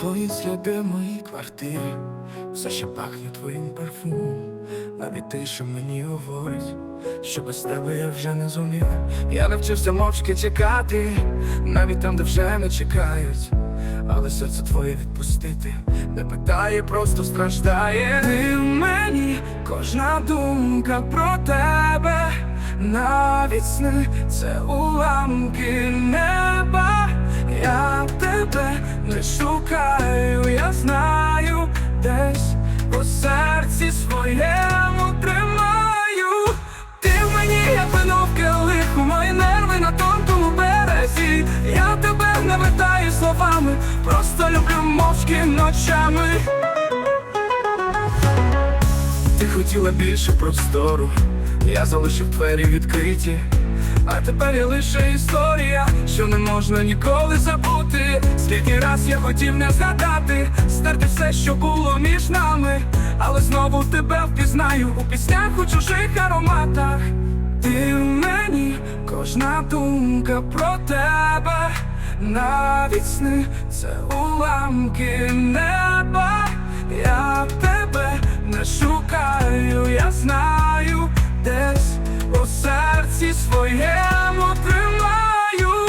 Твої сліди в моїй все ще пахне твоїм парфумом. Навіть ти, що мені говорить, що без тебе я вже не зумів. Я навчився мовчки чекати, навіть там, де вже не чекають. Але серце твоє відпустити не питає, просто страждає. Ти в мені кожна думка про тебе, навіть сни це уламки шукаю, я знаю, десь у серці своєму тримаю. Ти в мені як вино в келиху, мої нерви на тонкому березі. Я тебе не витаю словами, просто люблю мовчки ночами. Хотіла більше простору, я залишив двері відкриті. А тепер я лише історія, що не можна ніколи забути. Скільки раз я хотів не згадати, стерти все, що було між нами, але знову тебе впізнаю у піснях у чужих ароматах. Ти в мені кожна думка про тебе, навіть сни це уламки неба. Я тебе не я знаю, десь у серці своєму тримаю.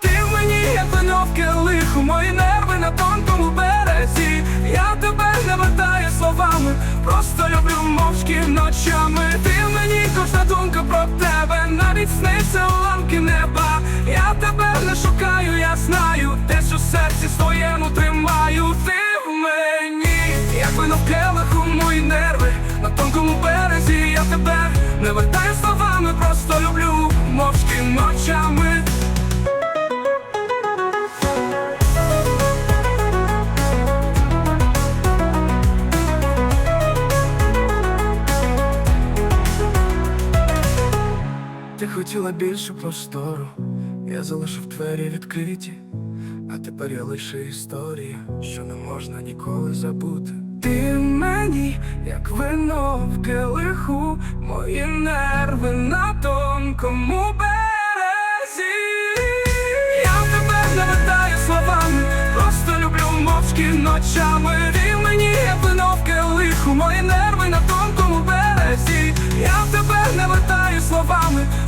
Ти в мені як вино в келиху, мої нерви на тонкому березі. Я тебе не вертаю словами, просто люблю мовчки ночами. Ти в мені кожна думка про тебе, навіть сниться уламки неба. Я тебе не шукаю, я знаю, десь у серці своєму тримаю. Ти хотіла більше простору, я залишив двері відкриті, а тепер я лише історія, що не можна ніколи забути. Ти мені, як вино в келиху, мої нерви на тонкому березі. Я тебе не вертаю словами, просто люблю мовчки ночами. Ти мені, як вино в келиху, мої нерви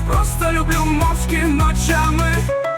просто люблю мовчки ночами.